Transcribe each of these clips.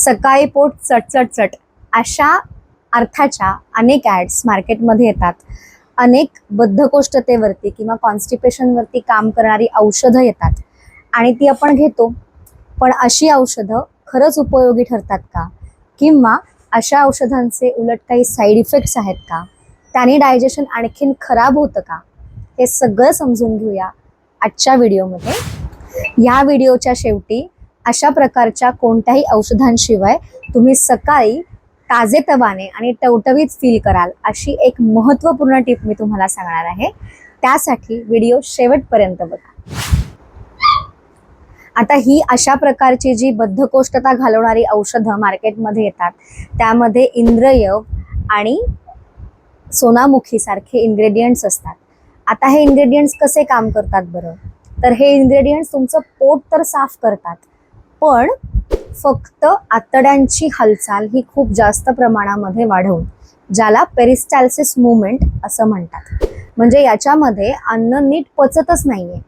सकाळी पोट चटचट चट अशा अर्थाच्या अनेक ॲड्स मार्केटमध्ये येतात. अनेक बद्धकोष्ठतेवरती किंवा कॉन्स्टिपेशनवरती काम करणारी औषधं येतात. आणि ती आपण घेतो. पण अशी औषधं खरंच उपयोगी ठरतात का? किंवा अशा औषधांचे उलट काही साईड इफेक्ट्स आहेत का? त्याने डायजेशन आणखीन खराब होतं का? हे सगळं समजून घेऊया आजच्या व्हिडिओमध्ये या व्हिडिओच्या शेवटी अशा प्रकारच्या कोणत्याही औषधांशिवाय तुम्ही सकाळी ताजेतवाने आणि टवटवीत फील कराल अशी एक महत्त्वपूर्ण टीप मी तुम्हाला सांगणार आहे. त्यासाठी व्हिडिओ शेवटपर्यंत बघा. आता ही अशा प्रकारची जी बद्धकोष्ठता घालवणारी औषधं मार्केटमध्ये येतात त्यामध्ये इंद्रयव आणि सोनामुखी सारखे इन्ग्रेडियंट्स असतात. आता हे इन्ग्रेडियंट्स कसे काम करतात बरं? तर हे इन्ग्रेडियंट्स तुमचं पोट तर साफ करतात. पण फक्त आतड्यांची हालचाल ही खूप जास्त प्रमाणामध्ये वाढवून ज्याला पेरिस्टॅल्सिस मुवमेंट असं म्हणतात. म्हणजे याच्यामध्ये अन्न नीट पचतच नाहीये.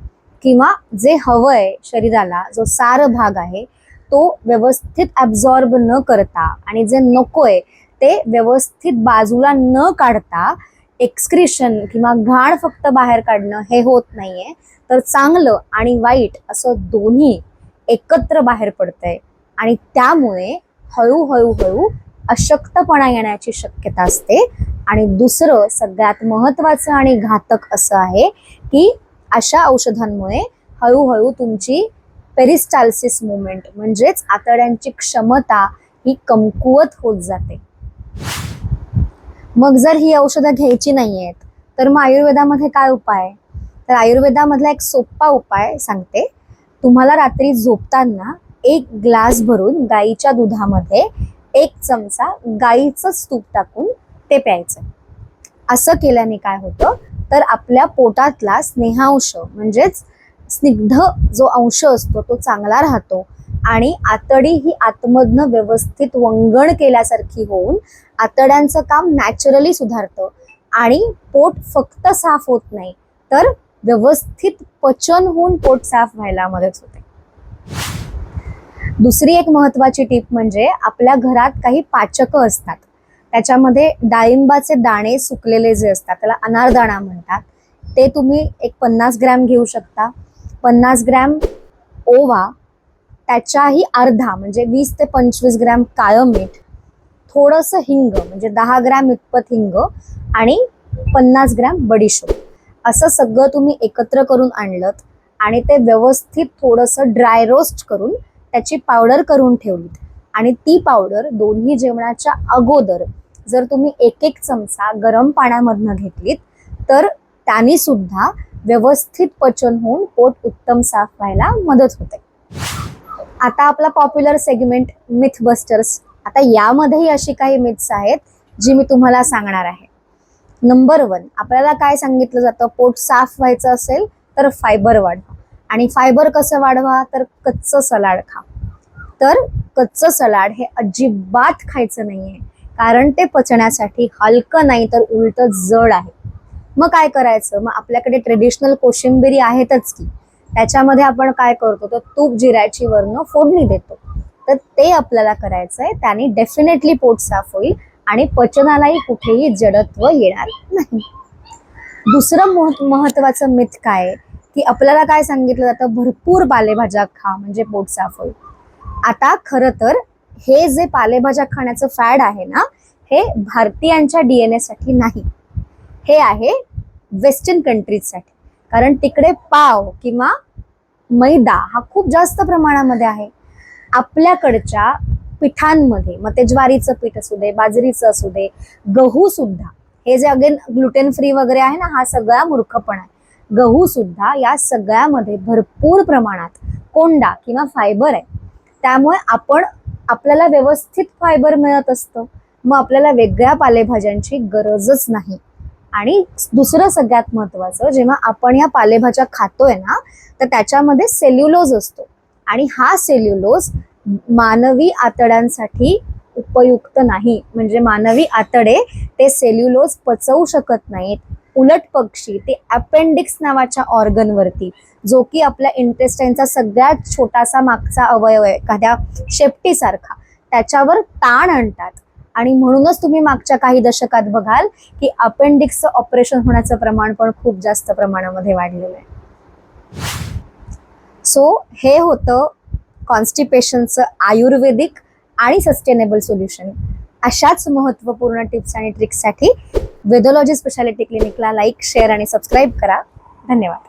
किंवा जे हवंय शरीराला जो सार भाग आहे तो व्यवस्थित ॲब्झॉर्ब न करता आणि जे नकोय ते व्यवस्थित बाजूला न काढता एक्सक्रिशन किंवा घाण फक्त बाहेर काढणं हे होत नाहीये. तर चांगलं आणि वाईट असं दोन्ही एकत्र बाहेर पडतंय. आणि त्यामुळे हळूहळू हळू अशक्तपणा येण्याची शक्यता असते. आणि दुसरं सगळ्यात महत्त्वाचं आणि घातक असं आहे की अशा औषधांमुळे हळूहळू तुमची पेरिस्टाल्सिस मुवमेंट म्हणजेच आतड्यांची क्षमता ही कमकुवत होत जाते. मग जर ही औषधं घ्यायची नाही आहेत तर मग आयुर्वेदामध्ये काय उपाय? तर आयुर्वेदामधला एक सोपा उपाय सांगते. तुम्हाला रात्री झोपताना एक ग्लास भरून गाईच्या दुधामध्ये एक चमचा गाईचंच तूप टाकून ते प्यायचं. असं केल्याने काय होतं? तर आपल्या पोटातला स्नेहांश म्हणजेच स्निग्ध जो अंश असतो तो चांगला राहतो आणि आतडी ही आतमधनं व्यवस्थित वंगण केल्यासारखी होऊन आतड्यांचं काम नॅचरली सुधारतं आणि पोट फक्त साफ होत नाही. तर व्यवस्थित पचन होऊन पोट साफ व्हायला मदत होते. दुसरी एक महत्वाची टीप म्हणजे आपल्या घरात काही पाचक असतात. त्याच्यामध्ये डाळिंबाचे दाणे सुकलेले जे असतात त्याला अनारदाणा म्हणतात. ते तुम्ही एक पन्नास ग्रॅम घेऊ शकता. पन्नास ग्रॅम ओवा त्याच्याही अर्धा म्हणजे वीस ते पंचवीस ग्रॅम काळं मीठ थोडंसं हिंग म्हणजे दहा ग्रॅम इतपत हिंग आणि पन्नास ग्रॅम बडीशोप. असं सगळं तुम्ही एकत्र करून आणलं आणि ते व्यवस्थित थोडंसं ड्राय रोस्ट करून त्याची पावडर करून ठेवलीत. आणि ती पावडर दोन्ही जेवणाच्या अगोदर जर तुम्ही एक एक चमचा गरम पाण्यामधनं घेतलीत तर त्याने सुद्धा व्यवस्थित पचन होऊन पोट उत्तम साफ व्हायला मदत होते. आता आपला पॉप्युलर सेगमेंट मिथ बस्टर्स आता यामध्येही अशी काही मिथ्स आहेत जी मी तुम्हाला सांगणार आहे. नंबर वन आपल्याला काय सांगितलं जातं? पोट साफ व्हायचं असेल तर फायबर वाढवा. आणि फायबर कसं वाढवा? तर कच्चं सलाड खा. तर कच्चं सलाड हे अजिबात खायचं नाहीये. कारण ते पचण्यासाठी हलकं नाही तर उलट जड आहे. मग काय करायचं? मग आपल्याकडे ट्रेडिशनल कोशिंबिरी आहेतच की. त्याच्यामध्ये आपण काय करतो? तर तूप जिऱ्याची वरनं फोडणी देतो. तर ते आपल्याला करायचं आहे त्याने डेफिनेटली पोट साफ होईल. आणि पचनालाही कुठेही जडत्व येणार नाही. दुसरं मह महत्वाचं मिथ काय? की आपल्याला काय सांगितलं जातं? भरपूर पालेभाज्या खा म्हणजे पोट साफ होईल. आता खरं तर हे जे पालेभाज्या खाण्याचं फॅड आहे ना हे भारतीयांच्या डी एनसाठी नाही. हे आहे वेस्टर्न कंट्रीजसाठी कारण तिकडे पाव किंवा मैदा हा खूप जास्त प्रमाणामध्ये आहे. आपल्याकडच्या पिठांमध्ये मग ते ज्वारीचं पीठ असू दे बाजरीचं असू दे गहू सुद्धा. हे जे अगेन ग्लुटेन फ्री वगैरे आहे ना हा सगळा मूर्खपणा आहे. गहू सुद्धा या सगळ्यामध्ये भरपूर प्रमाणात कोंडा किंवा फायबर आहे. त्यामुळे आपण आपल्याला व्यवस्थित फायबर मिळत असतं. मग आपल्याला वेगळ्या पालेभाज्यांची गरजच नाही. आणि दुसरं सगळ्यात महत्वाचं जेव्हा आपण या पालेभाज्या खातोय ना तर त्याच्यामध्ये सेल्युलोज असतो. आणि हा सेल्युलोज मानवी आतड्यांसाठी उपयुक्त नाही. म्हणजे मानवी आतडे ते सेल्युलोज पचवू शकत नाहीत. उलट पक्षी ते अपेंडिक्स नावाच्या ऑर्गनवरती जो की आपल्या इंटेस्टाईनचा सगळ्यात छोटासा मागचा अवयव आहे. एखाद्या शेपटीसारखा त्याच्यावर ताण आणतात. आणि म्हणूनच तुम्ही मागच्या काही दशकात बघाल की अपेंडिक्सचं ऑपरेशन होण्याचं प्रमाण पण खूप जास्त प्रमाणामध्ये वाढलेलं आहे. सो हे होतं कॉन्स्टिपेशनचं आयुर्वेदिक आणि सस्टेनेबल सोल्युशन अशाच महत्त्वपूर्ण टिप्स आणि ट्रिक्ससाठी वेदोलॉजी स्पेशालिटी क्लिनिकला लाईक शेअर आणि सबस्क्राईब करा. धन्यवाद.